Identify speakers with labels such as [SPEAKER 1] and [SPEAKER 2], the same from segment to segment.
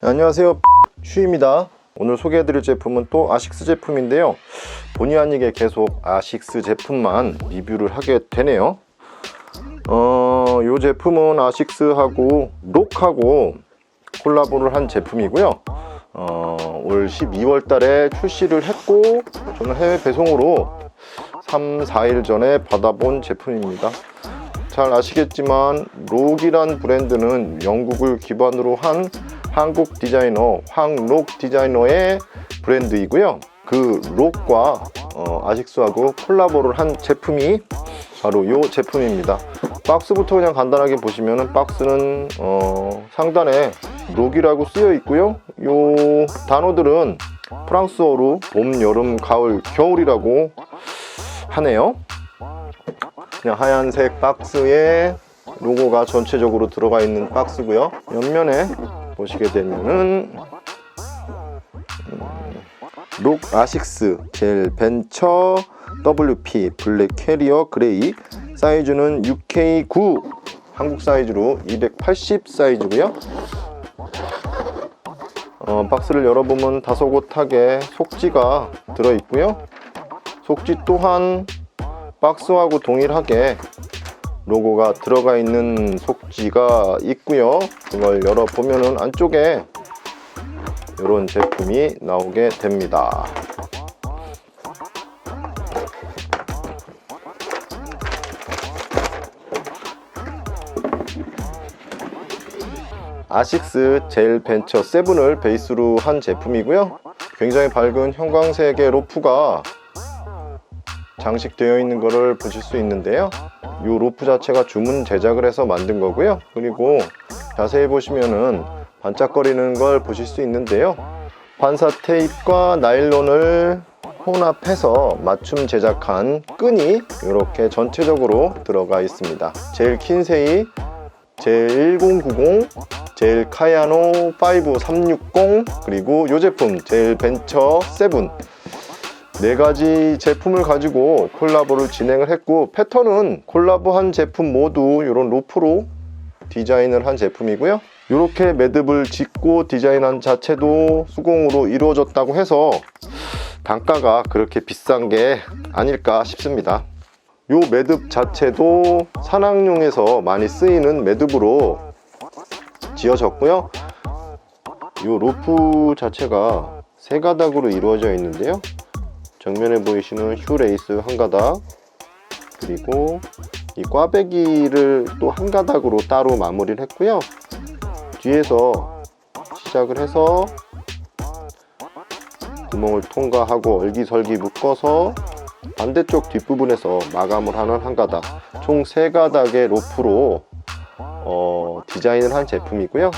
[SPEAKER 1] 안녕하세요. 슈입니다. 오늘 소개해드릴 제품은 또 아식스 제품인데요. 본의 아니게 계속 아식스 제품만 리뷰를 하게 되네요. 어, 이 제품은 아식스하고 록하고 콜라보를 한 제품이고요. 어, 올 12월 달에 출시를 했고 저는 해외 배송으로 3, 4일 전에 받아본 제품입니다. 잘 아시겠지만 록이란 브랜드는 영국을 기반으로 한 한국 디자이너 황록 디자이너의 브랜드이고요. 그 록과 어, 아식스하고 콜라보를 한 제품이 바로 이 제품입니다. 박스부터 그냥 간단하게 보시면 박스는 어, 상단에 록이라고 쓰여 있고요. 이 단어들은 프랑스어로 봄, 여름, 가을, 겨울이라고 하네요. 그냥 하얀색 박스에 로고가 전체적으로 들어가 있는 박스고요. 옆면에 보시게 되면은 음, 록 아식스 젤 벤처 WP 블랙 캐리어 그레이 사이즈는 UK9 한국 사이즈로 280 사이즈고요. 어, 박스를 열어보면 다소곳하게 속지가 들어 있고요. 속지 또한 박스하고 동일하게 로고가 들어가 있는 속지가 있고요. 이걸 열어보면 안쪽에 이런 제품이 나오게 됩니다. 아식스 젤 벤처 7을 베이스로 한 제품이고요. 굉장히 밝은 형광색의 로프가 장식되어 있는 것을 보실 수 있는데요. 이 로프 자체가 주문 제작을 해서 만든 거고요. 그리고 자세히 보시면은 반짝거리는 걸 보실 수 있는데요. 반사 테이프와 나일론을 혼합해서 맞춤 제작한 끈이 이렇게 전체적으로 들어가 있습니다. 제일 킨세이, 제일 1090, 제일 카야노 5360 그리고 이 제품 제일 벤처 7 네 가지 제품을 가지고 콜라보를 진행을 했고 패턴은 콜라보한 제품 모두 이런 로프로 디자인을 한 제품이고요. 이렇게 매듭을 짓고 디자인한 자체도 수공으로 이루어졌다고 해서 단가가 그렇게 비싼 게 아닐까 싶습니다. 이 매듭 자체도 산악용에서 많이 쓰이는 매듭으로 지어졌고요. 이 로프 자체가 세 가닥으로 이루어져 있는데요 정면에 보이시는 휴레이스 한 가닥 그리고 이 꽈배기를 또 한 가닥으로 따로 마무리를 했고요. 뒤에서 시작을 해서 구멍을 통과하고 얼기설기 묶어서 반대쪽 뒷부분에서 마감을 하는 한 가닥. 총 세 가닥의 로프로 어, 디자인을 한 제품이고요.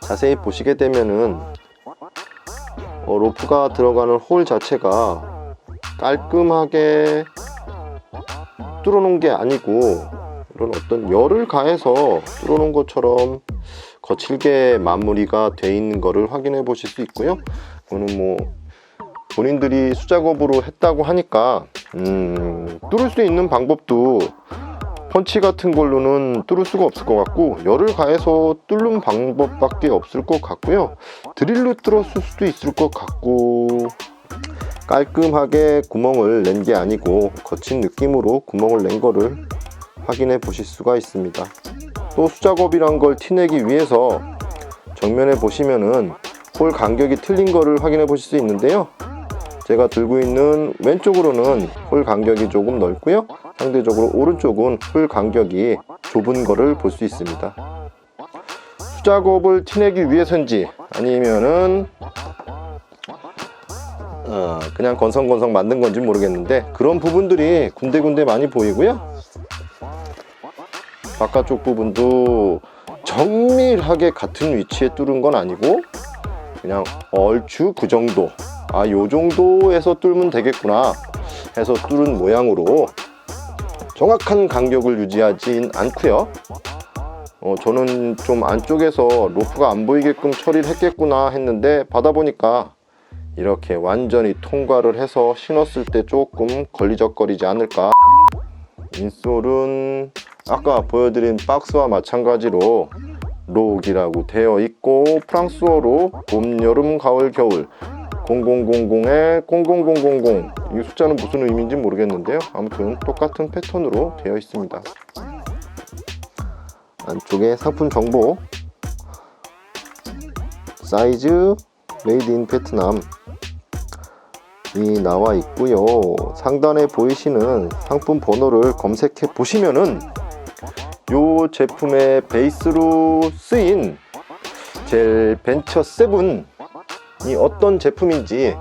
[SPEAKER 1] 자세히 보시게 되면은 어, 로프가 들어가는 홀 자체가 깔끔하게 뚫어 놓은 게 아니고 이런 어떤 열을 가해서 뚫어 놓은 것처럼 거칠게 마무리가 돼 있는 것을 확인해 보실 수 있고요. 이거는 뭐 본인들이 수작업으로 했다고 하니까 음, 뚫을 수 있는 방법도 펀치 같은 걸로는 뚫을 수가 없을 것 같고 열을 가해서 뚫는 방법밖에 없을 것 같고요. 드릴로 뚫었을 수도 있을 것 같고 깔끔하게 구멍을 낸 게 아니고 거친 느낌으로 구멍을 낸 거를 확인해 보실 수가 있습니다. 또 수작업이란 걸 티내기 위해서 정면에 보시면은 홀 간격이 틀린 거를 확인해 보실 수 있는데요 제가 들고 있는 왼쪽으로는 홀 간격이 조금 넓고요. 상대적으로 오른쪽은 홀 간격이 좁은 거를 볼 수 있습니다. 수작업을 티내기 위해서인지 아니면은 어, 그냥 건성건성 만든 건지 모르겠는데 그런 부분들이 군데군데 많이 보이고요. 바깥쪽 부분도 정밀하게 같은 위치에 뚫은 건 아니고 그냥 얼추 그 정도 아 요 정도에서 뚫으면 되겠구나 해서 뚫은 모양으로 정확한 간격을 유지하진 않고요. 어, 저는 좀 안쪽에서 로프가 안 보이게끔 처리를 했겠구나 했는데 받아보니까 이렇게 완전히 통과를 해서 신었을 때 조금 걸리적거리지 않을까. 인솔은 아까 보여드린 박스와 마찬가지로 록이라고 되어 있고 프랑스어로 봄, 여름, 가을, 겨울 0000에 00000 이 숫자는 무슨 의미인지 모르겠는데요. 아무튼 똑같은 패턴으로 되어 있습니다. 안쪽에 상품 정보 사이즈 메이드 인 베트남 이 나와 있고요. 상단에 보이시는 상품 번호를 검색해 보시면은 요 제품의 베이스로 쓰인 젤 벤처 7 이 어떤 제품인지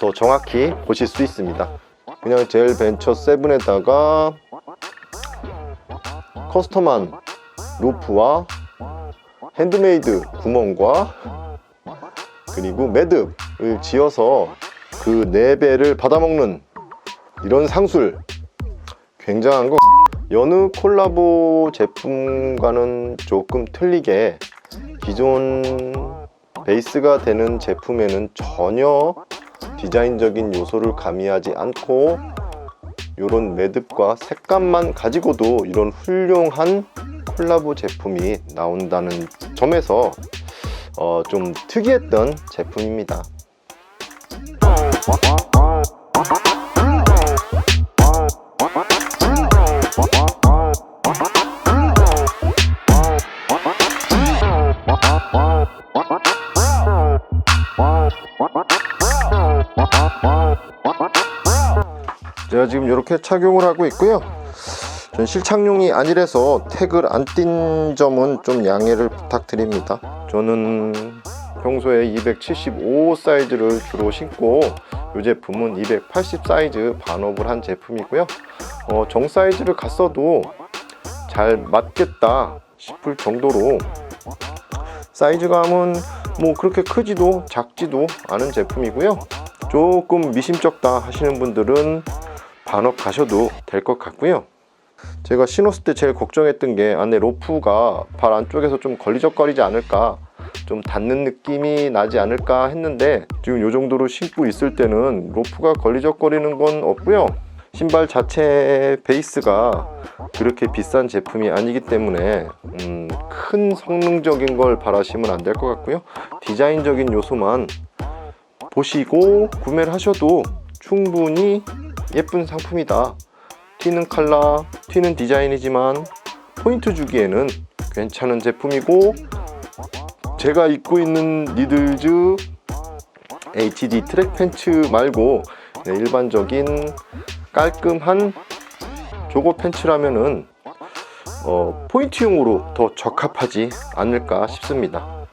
[SPEAKER 1] 더 정확히 보실 수 있습니다. 그냥 젤 벤처 7에다가 커스텀한 루프와 핸드메이드 구멍과 그리고 매듭을 지어서 그 4배를 받아먹는 이런 상술 굉장한 거 여느 콜라보 제품과는 조금 틀리게 기존 베이스가 되는 제품에는 전혀 디자인적인 요소를 가미하지 않고 이런 매듭과 색감만 가지고도 이런 훌륭한 콜라보 제품이 나온다는 점에서 어, 좀 특이했던 제품입니다. 제가 지금 이렇게 착용을 하고 있고요. 전 실착용이 아니라서 태그를 안 띈 점은 좀 양해를 부탁드립니다. 저는 평소에 275 사이즈를 주로 신고 이 제품은 280 사이즈 반업을 한 제품이고요. 어, 정 사이즈를 갔어도 잘 맞겠다 싶을 정도로 사이즈감은 뭐 그렇게 크지도 작지도 않은 제품이고요. 조금 미심쩍다 하시는 분들은 반업 가셔도 될 것 같고요. 제가 신었을 때 제일 걱정했던 게 안에 로프가 발 안쪽에서 좀 걸리적거리지 않을까 좀 닿는 느낌이 나지 않을까 했는데 지금 이 정도로 신고 있을 때는 로프가 걸리적거리는 건 없고요 신발 자체 베이스가 그렇게 비싼 제품이 아니기 때문에 음, 큰 성능적인 걸 바라시면 안 될 것 같고요 디자인적인 요소만 보시고 구매를 하셔도 충분히 예쁜 상품이다 튀는 컬러, 튀는 디자인이지만 포인트 주기에는 괜찮은 제품이고 제가 입고 있는 니들즈 HD 트랙 팬츠 말고 네, 일반적인 깔끔한 조거 팬츠라면은 어, 포인트용으로 더 적합하지 않을까 싶습니다.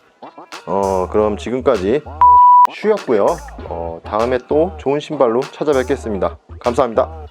[SPEAKER 1] 어, 그럼 지금까지 쉬었고요. 어, 다음에 또 좋은 신발로 찾아뵙겠습니다. 감사합니다.